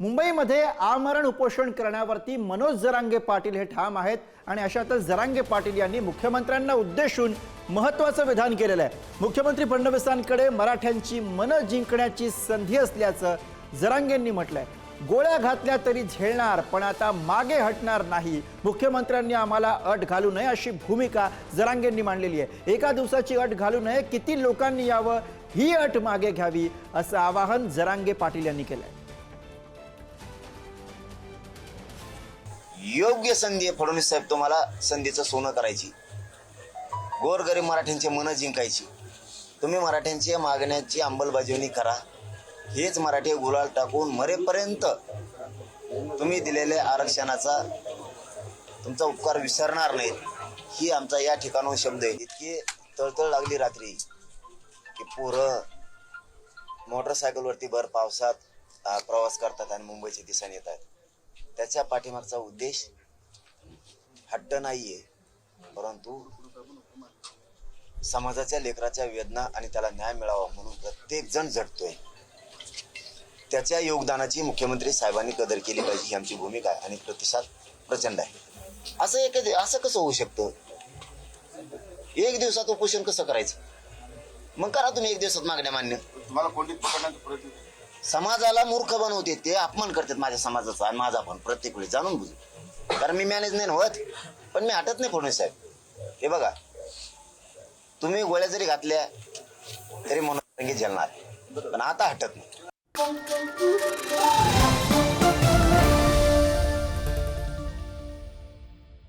मुंबईमध्ये आमरण उपोषण करण्यावरती मनोज जरांगे पाटील हे ठाम आहेत आणि अशातच जरांगे पाटील यांनी मुख्यमंत्र्यांना उद्देशून महत्त्वाचं विधान केलेलं आहे. मुख्यमंत्री फडणवीसांकडे मराठ्यांची मनं जिंकण्याची संधी असल्याचं जरांगेंनी म्हटलंय. गोळ्या घातल्या तरी झेलणार पण आता मागे हटणार नाही. मुख्यमंत्र्यांनी आम्हाला अट घालू नये अशी भूमिका जरांगेंनी मांडलेली आहे. एका दिवसाची अट घालू नये किती लोकांनी यावं ही अट मागे घ्यावी असं आवाहन जरांगे पाटील यांनी केलं आहे योग्य संधी आहे फडणवीस साहेब तुम्हाला संधीचं सोनं करायची. गोरगरीब मराठ्यांचे मनं जिंकायची. तुम्ही मराठ्यांच्या मागण्याची अंमलबजावणी करा. हेच मराठी गुलाल टाकून मरेपर्यंत तुम्ही दिलेल्या आरक्षणाचा तुमचा उपकार विसरणार नाहीत. ही आमचा या ठिकाणून शब्द आहे. इतकी तळतळ लागली रात्री की पोरं मोटरसायकलवरती भर पावसात प्रवास करतात आणि मुंबईच्या दिसाने येत आहेत त्याच्या पाठीमागचा उद्देश हट्ट नाहीये परंतु समाजाच्या लेकराच्या वेदना आणि त्याला न्याय मिळावा म्हणून प्रत्येक जण झटतोय त्याच्या योगदानाची मुख्यमंत्री साहेबांनी कदर केली पाहिजे ही आमची भूमिका आहे आणि प्रतिसाद प्रचंड आहे. असं एक असं कसं होऊ शकतं? एक दिवसात उपोषण कसं करायचं? मग करा तुम्ही एक दिवसात मागण्या मान्य. तुम्हाला कोंडीत पकडण्याचा प्रयत्न समाजाला मूर्ख बनवते ते अपमान करतात माझ्या समाजाचा आणि माझा पण प्रत्येक वेळी जाणून बुजून. कारण मी मॅनेज नाही होत पण मी हटत नाही फडणवीस साहेब. हे बघा तुम्ही गोळ्या जरी घातल्या तरी मनोरंगी झेलणार. पण आता हटत नाही.